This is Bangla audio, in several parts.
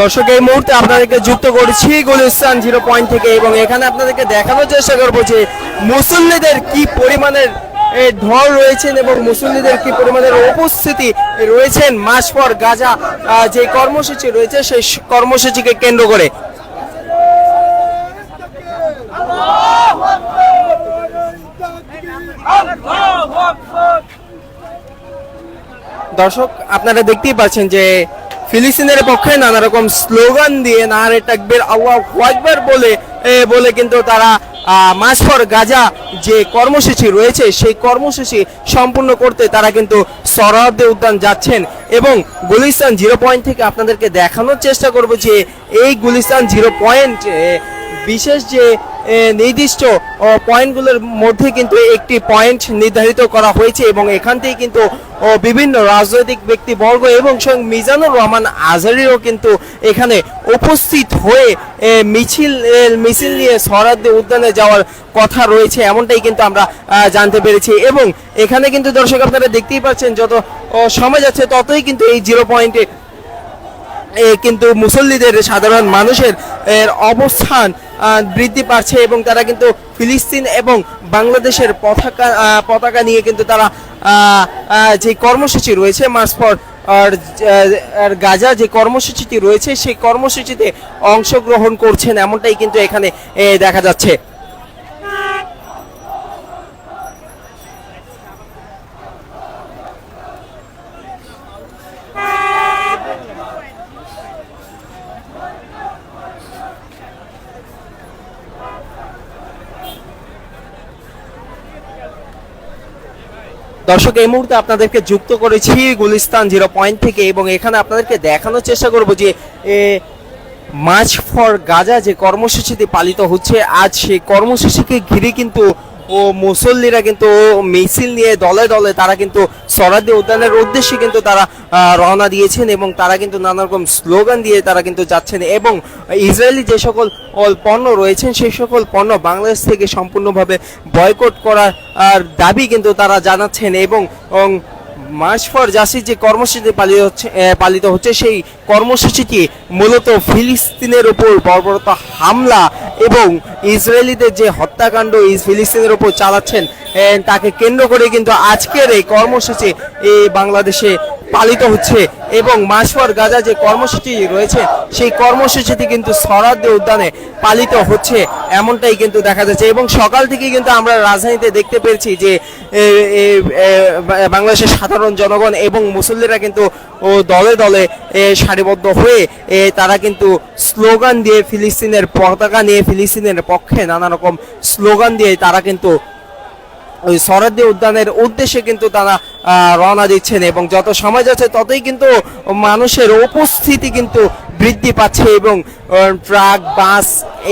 দর্শক, এই মুহূর্তে আপনাদেরকে যুক্ত করছি গুলিস্তান জিরো পয়েন্ট থেকে এবং এখানে আপনাদেরকে দেখানোর চেষ্টা করব যে মুসল্লিদের কি পরিমাণের ঢল রয়েছেন এবং মুসল্লিদের কি পরিমাণের উপস্থিতি রয়েছেন মাস পর গাজা যে কর্মসূচি রয়েছে সেই কর্মসূচিকে কেন্দ্র করে। দর্শক, আপনারা দেখতেই পাচ্ছেন যে ফিলিস্তিনের পক্ষে নানা রকম স্লোগান দিয়ে নারে তাকবীর, আল্লাহ বলে বলে কিন্তু তারা মাসফর গাজা যে কর্মসূচি রয়েছে, সেই কর্মসূচি সম্পূর্ণ করতে তারা কিন্তু সরহদ্দে উদ্যান যাচ্ছেন। এবং গুলিস্তান জিরো পয়েন্ট থেকে আপনাদেরকে দেখানোর চেষ্টা করব যে, এই গুলিস্তান জিরো পয়েন্ট বিশেষ যে নির্দিষ্ট পয়েন্টগুলোর মধ্যে কিন্তু একটি পয়েন্ট নির্ধারিত করা হয়েছে এবং এখান থেকে কিন্তু বিভিন্ন রাজনৈতিক ব্যক্তিবর্গ এবং স্বয়ং মিজানুর রহমান আজহারিও কিন্তু এখানে উপস্থিত হয়ে মিছিল মিছিল নিয়ে সরাদ্দে উদ্যানে যাওয়ার কথা রয়েছে এমনটাই কিন্তু আমরা জানতে পেরেছি এবং এখানে কিন্তু দর্শক আপনারা দেখতেই পাচ্ছেন যত সময় যাচ্ছে ততই কিন্তু এই জিরো পয়েন্টে কিন্তু মুসল্লিদের, সাধারণ মানুষের অবস্থান বৃদ্ধি পাচ্ছে এবং তারা কিন্তু ফিলিস্তিন এবং বাংলাদেশের পতাকা পতাকা নিয়ে কিন্তু তারা যে কর্মসূচি রয়েছে, মাস পর, আর গাজা যে কর্মসূচিটি রয়েছে, সেই কর্মসূচিতে অংশগ্রহণ করছেন, এমনটাই কিন্তু এখানে দেখা যাচ্ছে। দর্শক, এই মুহূর্তে আপনাদেরকে যুক্ত করেছি গুলিস্তান জিরো পয়েন্ট থেকে এবং এখানে আপনাদেরকে দেখানোর চেষ্টা করব যে মাছ ফর গাজা যে কর্মসূচিটি পালিত হচ্ছে, আজ সেই কর্মসূচিকে ঘিরে কিন্তু ও মুসল্লিরা কিন্তু মিছিল নিয়ে দলে দলে তারা কিন্তু সরাদি উদ্যানের উদ্দেশ্যে কিন্তু তারা রওনা দিয়েছেন এবং তারা কিন্তু নানা রকম স্লোগান দিয়ে তারা কিন্তু যাচ্ছেন এবং ইসরায়েলি যে সকল পণ্য রয়েছেন সেই সকল পণ্য বাংলাদেশ থেকে সম্পূর্ণভাবে বয়কট করার দাবি কিন্তু তারা জানাচ্ছেন এবং মার্চ ফর জাসির যে কর্মসূচি পালিত হচ্ছে পালিত হচ্ছে সেই কর্মসূচিটি মূলত ফিলিস্তিনের উপর বর্বরতা হামলা এবং ইসরায়েলিদের যে হত্যাকাণ্ড ফিলিস্তিনের উপর চালাচ্ছেন তাকে কেন্দ্র করে কিন্তু আজকের এই কর্মসূচি বাংলাদেশে পালিত হচ্ছে এবং মাসপর গাজা যে কর্মসূচি রয়েছে, সেই কর্মসূচিটি কিন্তু সরাদ্দে উদ্যানে পালিত হচ্ছে এমনটাই কিন্তু দেখা যাচ্ছে। এবং সকাল থেকে কিন্তু আমরা রাজধানীতে দেখতে পেরেছি যে বাংলাদেশের সাধারণ জনগণ এবং মুসল্লিরা কিন্তু দলে দলে সারিবদ্ধ হয়ে তারা কিন্তু স্লোগান দিয়ে ফিলিস্তিনের পতাকা নিয়ে ফিলিস্তিনের পক্ষে নানা রকম স্লোগান দিয়ে তারা কিন্তু ওই উদ্যানের উদ্দেশ্যে কিন্তু তারা রওনা দিচ্ছেন এবং যত সময় যাচ্ছে ততই কিন্তু মানুষের উপস্থিতি কিন্তু বৃদ্ধি পাচ্ছে এবং ট্রাক, বাস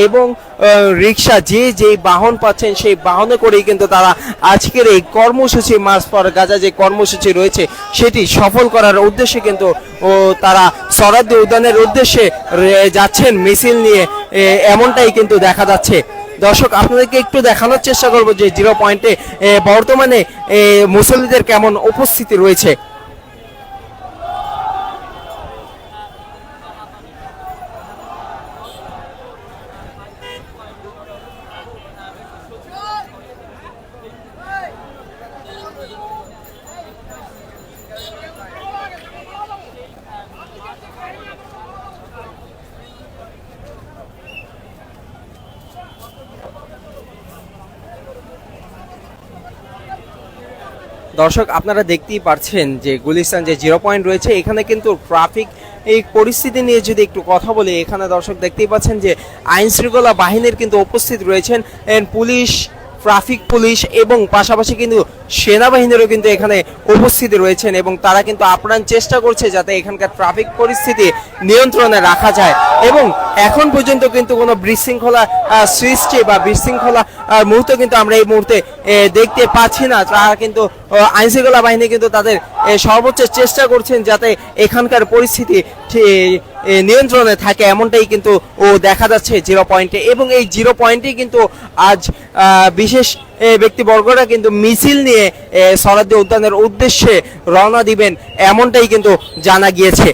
এবং রিক্সা যে যেই বাহন পাচ্ছেন সেই বাহনে করেই কিন্তু তারা আজকের এই কর্মসূচি মাস পর গাজা যে কর্মসূচি রয়েছে সেটি সফল করার উদ্দেশ্যে কিন্তু তারা সরাদ্দি উদ্যানের উদ্দেশ্যে যাচ্ছেন মিছিল নিয়ে এমনটাই কিন্তু দেখা যাচ্ছে। দর্শক আপনাদেরকে একটু দেখানোর চেষ্টা করব যে জিরো পয়েন্টে বর্তমানে মুসল্লিদের কেমন উপস্থিতি রয়েছে। দর্শক, আপনারা দেখতেই পারছেন যে গুলিস্তান যে জিরো পয়েন্ট রয়েছে, এখানে কিন্তু ট্রাফিক এই পরিস্থিতি নিয়ে যদি একটু কথা বলি, এখানে দর্শক দেখতেই পাচ্ছেন যে আইন শৃঙ্খলা বাহিনীর কিন্তু উপস্থিত রয়েছেন পুলিশ ট্রাফিক পুলিশ এবং পাশাপাশি কিন্তু সেনাবাহিনীরও কিন্তু এখানে উপস্থিত রয়েছেন এবং তারা কিন্তু আপ্রাণ চেষ্টা করছে যাতে এখানকার ট্রাফিক পরিস্থিতি নিয়ন্ত্রণে রাখা যায় এবং এখন পর্যন্ত কিন্তু কোনো বিশৃঙ্খলা সৃষ্টি বা বিশৃঙ্খলা মুহূর্ত কিন্তু আমরা এই মুহূর্তে দেখতে পাচ্ছি না। তারা কিন্তু আইনশৃঙ্খলা বাহিনী কিন্তু তাদের সর্বোচ্চ চেষ্টা করছেন যাতে এখানকার পরিস্থিতি নিয়ন্ত্রণে থাকে এমনটাই কিন্তু ও দেখা যাচ্ছে জিরো পয়েন্টে। এবং এই জিরো পয়েন্টেই কিন্তু আজ বিশেষ ব্যক্তিবর্গরা কিন্তু মিছিল নিয়ে এ, সরাদ্দি উদ্যানের উদ্দেশ্যে রওনা দিবেন এমনটাই কিন্তু জানা গিয়েছে।